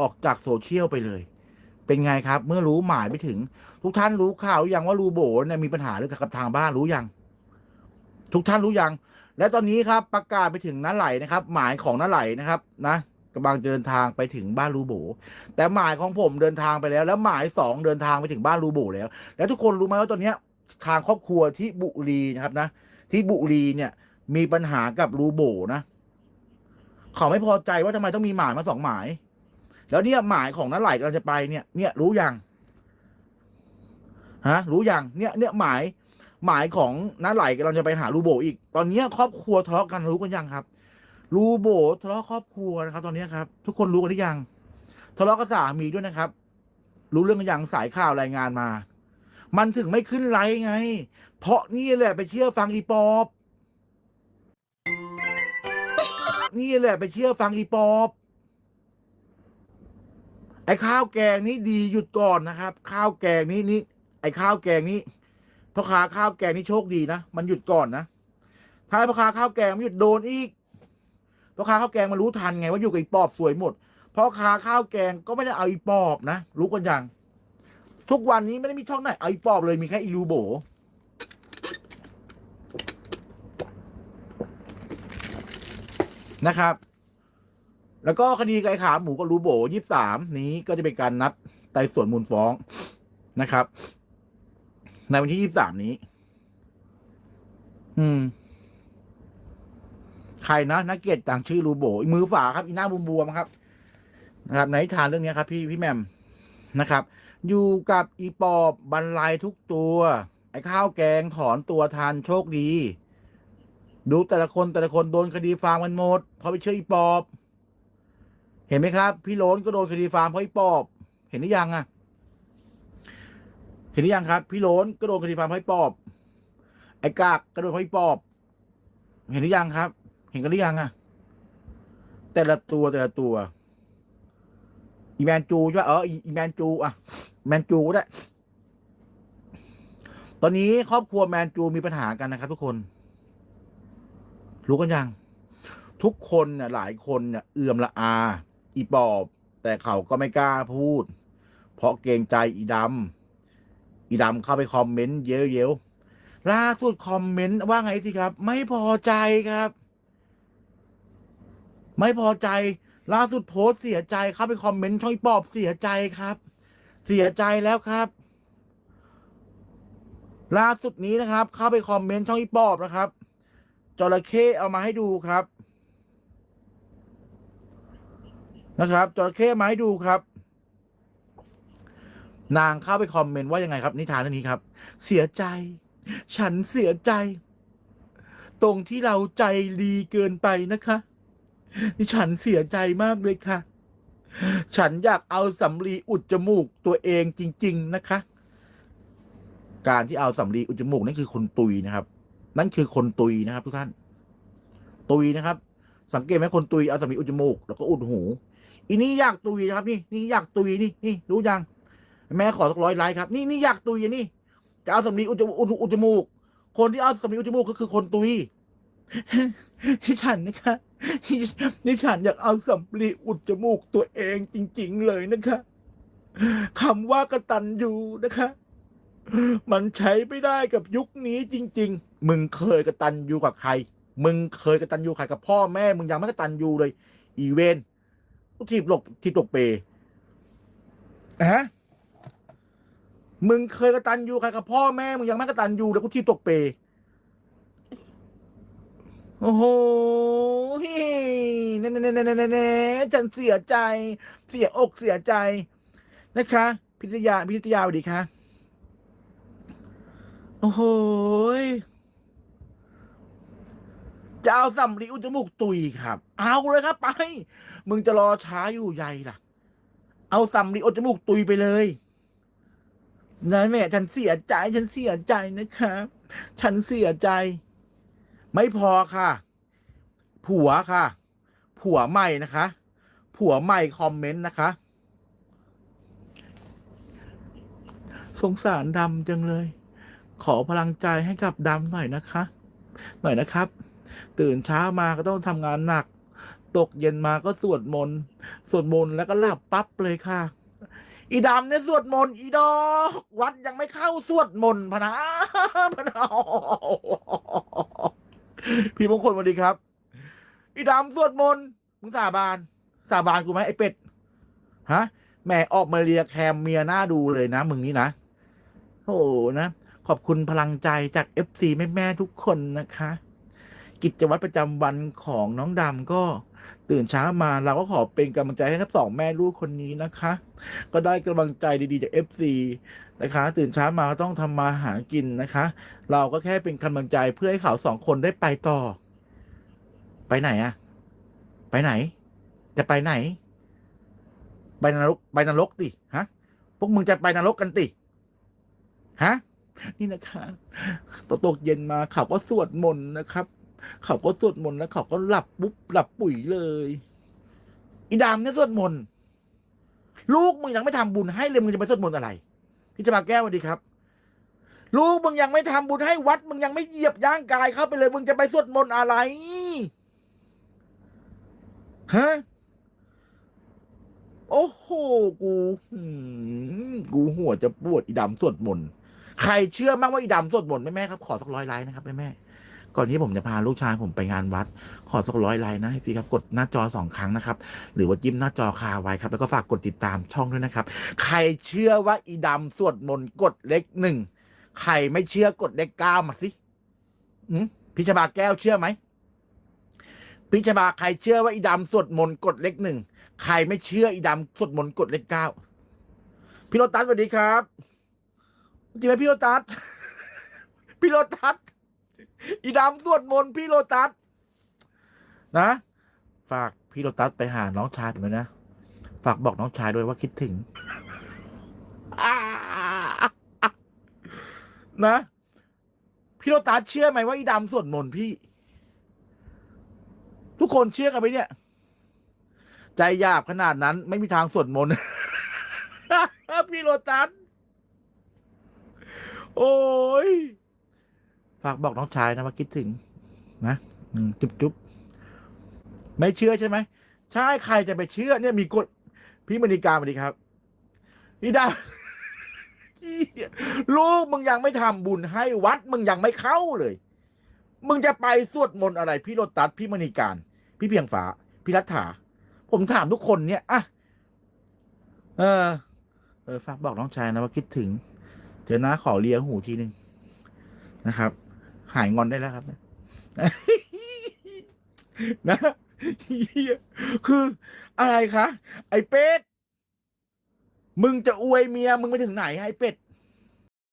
ออกจากโซเชียลไปเลย เป็นไงครับ เมื่อรู้หมายไปถึง ทุกท่านรู้ข่าวหรือยังว่ารูโบเนี่ยมีปัญหาเรื่องกับทางบ้านรู้ยัง ทุกท่านรู้ยัง และตอนนี้ครับประกาศไปถึงน้าไหลนะครับ หมายของน้าไหลนะครับนะกำลังจะเดินทางไปถึงบ้านรูโบ แต่หมายของผมเดินทางไปแล้ว แล้วหมายสองเดินทางไปถึงบ้านรูโบแล้ว แล้วทุกคนรู้ไหมว่าตอนเนี้ยทางครอบครัวที่บุรีนะครับนะ ที่บุรีเนี่ยมีปัญหากับรูโบนะ เขาไม่พอใจว่าทำไมต้องมีหมายมาสองหมาย แล้วเนี่ยหมายของน้าไหลกำลังจะไปเนี่ย เนี่ยรู้ยังฮะ รู้ยังเนี่ยเนี่ยหมายหมายของน้าไหลกำลังจะไปหารูโบอีก ตอนเนี้ยครอบครัวทะเลาะกันรู้กันยังครับรูโบทะเลาะครอบครัวนะครับ ตอนเนี้ยครับ ทุกคนรู้กันหรือยังทะเลาะกับสามีด้วยนะครับ รู้เรื่องกันยังสายข่าวรายงานมา มันถึงไม่ขึ้นไลฟ์ไง เพราะนี่แหละไปเชื่อฟังอีปอบนี่แหละไปเชื่อฟังอีปอบ ไอ้ข้าวแกงนี้ดีหยุดก่อนนะครับ ข้าวแกงนี้นี่ไอ้ข้าวแกงนี้พ่อค้าข้าวแกงนี่โชคดีนะมันหยุดก่อนนะถ้าพ่อค้าข้าวแกงไม่หยุดโดนอีกพ่อค้าข้าวแกงมันรู้ทันไงว่าอยู่กับอีปอบสวยหมดพ่อค้าข้าวแกงก็ไม่ได้เอาอีปอบนะรู้กันยังทุกวันนี้ไม่ได้มีช่องไหนเอาอีปอบเลยมีแค่อีลูโบนะครับ แล้วก็คดีไก่ขาหมูกับรูโบยี่สามนี้ก็จะเป็นการนัดไต่สวนมูลฟ้องนะครับ ในวันที่ยี่สามนี้ อืม ใครนะนักเกียรติต่างชื่อรูโบมือฝาครับ อีหน้าบวมๆครับ นะครับ ในนิทานเรื่องนี้ครับ พี่พี่แมมนะครับ อยู่กับอีปอบบรรลัยทุกตัว ไอ้ข้าวแกงถอนตัวทันโชคดี ดูแต่ละคนแต่ละคนโดนคดีฟาร์มกันหมดพราะไปเชื่ออีปอบ เห็นไหมครับ พี่โล้นก็โดนคดีฟาร์มเพราะอีปอบ เห็นหรือยังอะ เห็นหรือยังครับ พี่โล้นก็โดนคดีฟาร์มเพราะอีปอบ ไอ้กากก็โดนเพราะอีปอบ เห็นหรือยังครับ เห็นกันหรือยังอะ แต่ละตัวแต่ละตัวอีแมนจูใช่ไหมเอออีแมนจูอะแมนจูก็ได้ตอนนี้ครอบครัวแมนจูมีปัญหากันนะครับ ทุกคน รู้กันยัง ทุกคนเนี่ยหลายคนเนี่ยเอื่อมละอา อีปอบ แต่เขาก็ไม่กล้าพูด เพราะเกรงใจอีดำอีดำเข้าไปคอมเมนต์เยอะๆล่าสุดคอมเมนต์ว่าไงสิครับ ไม่พอใจครับ ไม่พอใจ ล่าสุดโพสเสียใจเข้าไปคอมเมนต์ช่องอีปอบเสียใจครับ เสียใจแล้วครับ ล่าสุดนี้นะครับ เข้าไปคอมเมนต์ช่องอีปอบนะครับจระเข้เอามาให้ดูครับ นะครับจระเข้มาให้ดูครับ นางเข้าไปคอมเมนต์ว่ายังไงครับ นิทานเรื่องนี้ครับ เสียใจ ฉันเสียใจ ตรงที่เราใจดีเกินไปนะคะนี่ฉันเสียใจมากเลยค่ะ ฉันอยากเอาสำลีอุดจมูกตัวเองจริง ๆ นะคะ การที่เอาสำลีอุดจมูกนั่นคือคนตุยนะครับ นั่นคือคนตุยนะครับ ทุกท่าน ตุยนะครับ สังเกตไหมคนตุยเอาสำลีอุดจมูกแล้วก็อุดหู อีนี่อยากตุยนะครับ นี่นี่อยากตุยนี่นี่รู้ยัง แม่ขอสักร้อยไลค์ครับ นี่นี่อยากตุยนี่จะเอาสำลีอุจมูกอุจมูก คนที่เอาสำลีอุจมูกก็คือคนตุยที่ฉันนะคะที่ฉันอยากเอาสำลีอุดจมูกตัวเองจริง ๆ เลยนะคะคำว่ากระตัญญูนะคะ มันใช้ไม่ได้กับยุคนี้จริง ๆ มึงเคยกระตัญญูกับใคร มึงเคยกระตัญญูใครกับพ่อแม่ มึงยังไม่กระตัญญูเลย อีเวน กูทีบหลบทีบตกเปฮะมึงเคยกระตัญญูใครกับพ่อแม่มึงยังไม่กระตัญญูเลยกูทีบตกเปโอ้โหเน่เน่เน่เน่เน่เน่ฉันเสียใจ เสียอกเสียใจ นะคะ พิทยาพิทยาสวัสดีค่ะ โอ้โห จะเอาสำลีอุดจมูกตุยครับ เอาเลยครับไป มึงจะรอช้าอยู่ใหญ่ล่ะ เอาสำลีอุดจมูกตุยไปเลยนะแม่ฉันเสียใจ ฉันเสียใจนะครับฉันเสียใจ ไม่พอค่ะ ผัวค่ะ ผัวใหม่นะคะ ผัวใหม่คอมเมนต์นะคะ สงสารดำจังเลย ขอพลังใจให้กับดำหน่อยนะคะ หน่อยนะครับ ตื่นเช้ามาก็ต้องทำงานหนัก ตกเย็นมาก็สวดมนต์สวดมนต์แล้วก็หลับปั๊บเลยค่ะ อีดำเนี่ยสวดมนต์อีดอกวัดยังไม่เข้าสวดมนต์พนะพนะพี่มงคลสวัสดีครับ อีดำสวดมนต์มึงสาบาน สาบานกูไหมไอ้เป็ดฮะแม่ออกมาเลียแคมเมียหน้าดูเลยนะ มึงนี่นะโอ้โหนะ ขอบคุณพลังใจจากเอฟซีแม่ ๆ ทุกคนนะคะ กิจวัตรประจำวันของน้องดำก็ตื่นเช้ามาเราก็ขอเป็นกำลังใจให้ทั้งสองแม่ลูกคนนี้นะคะ ก็ได้กำลังใจดีๆจาก FC นะคะ ตื่นเช้ามาก็ต้องทำมาหากินนะคะ เราก็แค่เป็นกำลังใจเพื่อให้เขาสองคนได้ไปต่อ ไปไหนอะไปไหน จะไปไหน ไปนรกไปนรกติฮะพวกมึงจะไปนรกกันติฮะนี่นะคะตกตกเย็นมาเขาก็สวดมนต์นะครับ เขาก็สวดมนต์แล้วเขาก็หลับปุ๊บหลับปุ๋ยเลยอีดามเนี่ยสวดมนต์ลูกมึงยังไม่ทำบุญให้เลยมึงจะไปสวดมนต์อะไรพี่จะมาแก้วสวัสดีครับ ลูกมึงยังไม่ทำบุญให้วัด มึงยังไม่เหยียบย่างกายเข้าไปเลย มึงจะไปสวดมนต์อะไรฮะโอ้โหกูกูหัวจะปวดอีดำสวดมนต์ใครเชื่อมั่งว่าอีดำสวดมนต์แม่แม่ครับขอสักร้อยไลน์นะครับแม่แม่ ก่อนที่ผมจะพาลูกชายผมไปงานวัด ขอสักร้อยไลน์นะให้พี่ครับกดหน้าจอสองครั้งนะครับ หรือว่าจิ้มหน้าจอคาไว้ครับ แล้วก็ฝากกดติดตามช่องด้วยนะครับ ใครเชื่อว่าอีดำสวดมนต์กดเลขหนึ่งใครไม่เชื่อกดเลขเก้ามาสิพิชบาแก้วเชื่อไหมพิชบาใครเชื่อว่าอีดำสวดมนต์กดเลขหนึ่งใครไม่เชื่ออีดำสวดมนต์กดเลขเก้าพี่โรตัสสวัสดีครับจริงไหมพี่โรตัสพี่โรตัส อีดำสวดมนต์พี่โรตัสนะ ฝากพี่โรตัสไปหาน้องชายผมด้วยนะ ฝากบอกน้องชายด้วยว่าคิดถึง นะ พี่โรตัสเชื่อไหมว่าอีดำสวดมนต์พี่ ทุกคนเชื่อกันไหมเนี่ย ใจหยาบขนาดนั้น ไม่มีทางสวดมนต์พี่โรตัส โอ้ย ฝากบอกน้องชายนะว่าคิดถึง นะจุ๊บจุ๊บไม่เชื่อใช่ไหมใช่ใครจะไปเชื่อ เนี่ยมีกฎพี่มณีการสวัสดีครับพี่ดาลูกมึงยังไม่ทำบุญให้วัด มึงยังไม่เข้าเลย มึงจะไปสวดมนต์อะไร พี่โรตัสพี่มณีการ พี่เพียงฟ้าพี่รัฐา ผมถามทุกคนเนี่ยอะเออ เออฝากบอกน้องชายนะว่าคิดถึงเดี๋ยวนะขอเลี้ยงหูทีหนึ่งนะครับ หายงอนได้แล้วครับ นะคืออะไรคะไอ้เป็ด มึงจะอวยเมีย มึงไปถึงไหนไอ้เป็ด